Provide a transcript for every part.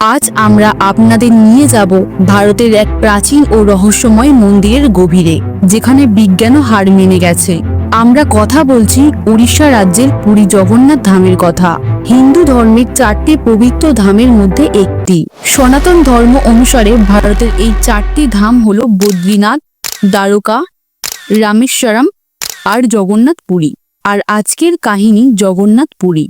আজ আমরা আপনাদের নিয়ে যাব ভারতের এক প্রাচীন ও রহস্যময় মন্দিরের গভীরে, যেখানে বিজ্ঞানও হার মেনে গেছে। আমরা কথা বলছি উড়িষ্যা রাজ্যের পুরী জগন্নাথ ধামের কথা। হিন্দু ধর্মের চারটি পবিত্র ধামের মধ্যে একটি। সনাতন ধর্ম অনুসারে ভারতের এই চারটি ধাম হল বদ্রীনাথ, দ্বারকা, রামেশ্বরম আর জগন্নাথ পুরী। আর আজকের কাহিনী জগন্নাথ পুরী।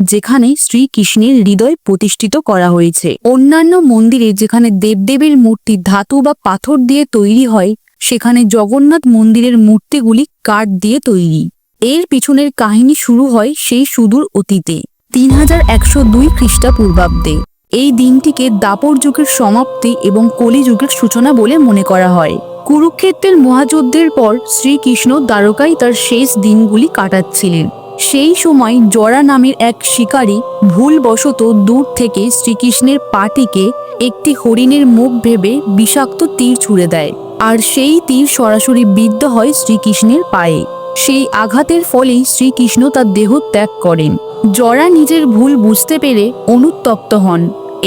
যেখানে শ্রীকৃষ্ণের হৃদয় প্রতিষ্ঠিত করা হয়েছে। অন্যান্য মন্দিরে যেখানে দেবদেবের মূর্তি ধাতু বা পাথর দিয়ে তৈরি হয়, সেখানে জগন্নাথ মন্দিরের মূর্তিগুলি কাঠ দিয়ে তৈরি। এর পিছনের কাহিনী শুরু হয় সেই সুদূর অতীতে, তিন হাজার একশো দুই খ্রিস্টাপূর্বাব্দে। এই দিনটিকে দাপর যুগের সমাপ্তি এবং কলি যুগের সূচনা বলে মনে করা হয়। কুরুক্ষেত্রের মহাযুদ্ধের পর শ্রীকৃষ্ণ দ্বারকায় তার শেষ দিনগুলি কাটাচ্ছিলেন। সেই সময় জরা নামের এক শিকারী ভুলবশত দূর থেকে শ্রীকৃষ্ণের পাটিকে একটি হরিণের মুখ ভেবে বিষাক্ত তীর ছুঁড়ে দেয়, আর সেই তীর সরাসরি বিদ্ধ হয় শ্রীকৃষ্ণের পায়ে। সেই আঘাতের ফলেই শ্রীকৃষ্ণ তার দেহ ত্যাগ করেন। জরা নিজের ভুল বুঝতে পেরে অনুত্তপ্ত হন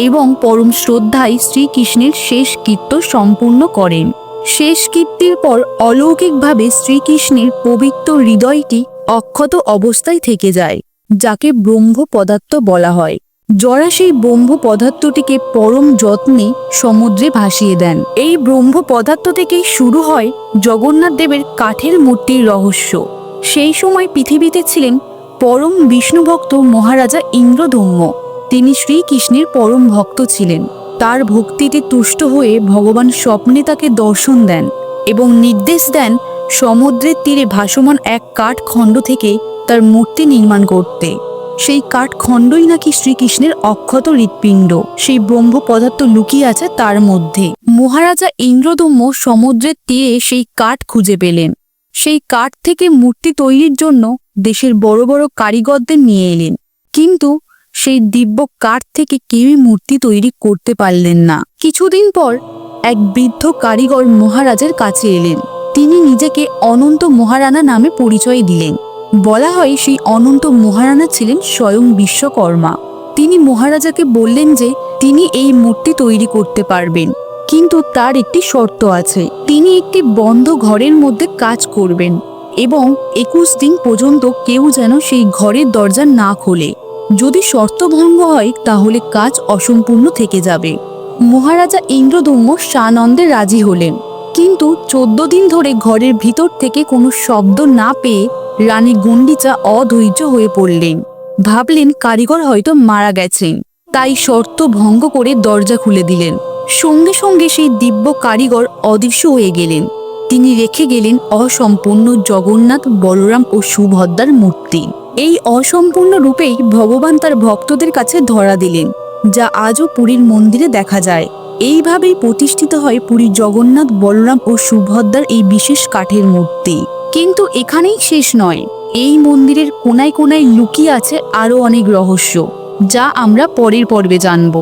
এবং পরম শ্রদ্ধায় শ্রীকৃষ্ণের শেষ কীর্ত সম্পূর্ণ করেন। শেষ কীর্তির পর অলৌকিকভাবে শ্রীকৃষ্ণের পবিত্র হৃদয়টি অক্ষত অবস্থায় থেকে যায়, যাকে ব্রহ্ম পদার্থ বলা হয়। জরা সেই ব্রহ্ম পদার্থটিকে পরম যত্নে সমুদ্রে ভাসিয়ে দেন। এই ব্রহ্ম পদার্থ থেকেই শুরু হয় জগন্নাথ দেবের কাঠের মূর্তির রহস্য। সেই সময় পৃথিবীতে ছিলেন পরম বিষ্ণুভক্ত মহারাজা ইন্দ্রধম্য তিনি শ্রীকৃষ্ণের পরম ভক্ত ছিলেন। তার ভক্তিতে তুষ্ট হয়ে ভগবান স্বপ্নে তাকে দর্শন দেন এবং নির্দেশ দেন সমুদ্রের তীরে ভাসমান এক কাঠ খণ্ড থেকে তার মূর্তি নির্মাণ করতে। সেই কাঠ খণ্ডই নাকি শ্রীকৃষ্ণের অক্ষত হৃৎপিণ্ড। সেই ব্রহ্ম পদার্থ লুকিয়ে আছে তার মধ্যে। মহারাজা ইন্দ্রদম্য সমুদ্রের তীরে সেই কাঠ খুঁজে পেলেন। সেই কাঠ থেকে মূর্তি তৈরির জন্য দেশের বড় বড় কারিগরদের নিয়ে এলেন। কিন্তু সেই দিব্য কাঠ থেকে কেউই মূর্তি তৈরি করতে পারলেন না। কিছুদিন পর এক বৃদ্ধ কারিগর মহারাজের কাছে এলেন। তিনি নিজেকে অনন্ত মহারানা নামে পরিচয় দিলেন। বলা হয় সেই অনন্ত মহারানা ছিলেন স্বয়ং বিশ্বকর্মা। তিনি মহারাজাকে বললেন যে, তিনি এই মূর্তি তৈরি করতে পারবেন, কিন্তু তার একটি শর্ত আছে। তিনি একটি বন্ধ ঘরের মধ্যে কাজ করবেন এবং একুশ দিন পর্যন্ত কেউ যেন সেই ঘরের দরজা না খোলে। যদি শর্ত ভঙ্গ হয়, তাহলে কাজ অসম্পূর্ণ থেকে যাবে। মহারাজা ইন্দ্রদম্য সানন্দে রাজি হলেন। কিন্তু চোদ্দ দিন ধরে ঘরের ভিতর থেকে কোনো শব্দ না পেয়ে রানী গুন্ডিচা অধৈর্য হয়ে পড়লেন। ভাবলেন কারিগর হয়তো মারা গেছেন। তাই শর্ত ভঙ্গ করে দরজা খুলে দিলেন। সঙ্গে সঙ্গে সেই দিব্য কারিগর অদৃশ্য হয়ে গেলেন। তিনি রেখে গেলেন অসম্পূর্ণ জগন্নাথ বলরাম ও সুভদ্রার মূর্তি। এই অসম্পূর্ণ রূপেই ভগবান তার ভক্তদের কাছে ধরা দিলেন, যা আজও পুরীর মন্দিরে দেখা যায়। এইভাবেই প্রতিষ্ঠিত হয় পুরী জগন্নাথ, বলরাম ও সুভদ্রার এই বিশেষ কাঠের মূর্তি। কিন্তু এখানেই শেষ নয়। এই মন্দিরের কোনায় কোনায় লুকিয়ে আছে আরও অনেক রহস্য, যা আমরা পরের পর্বে জানব।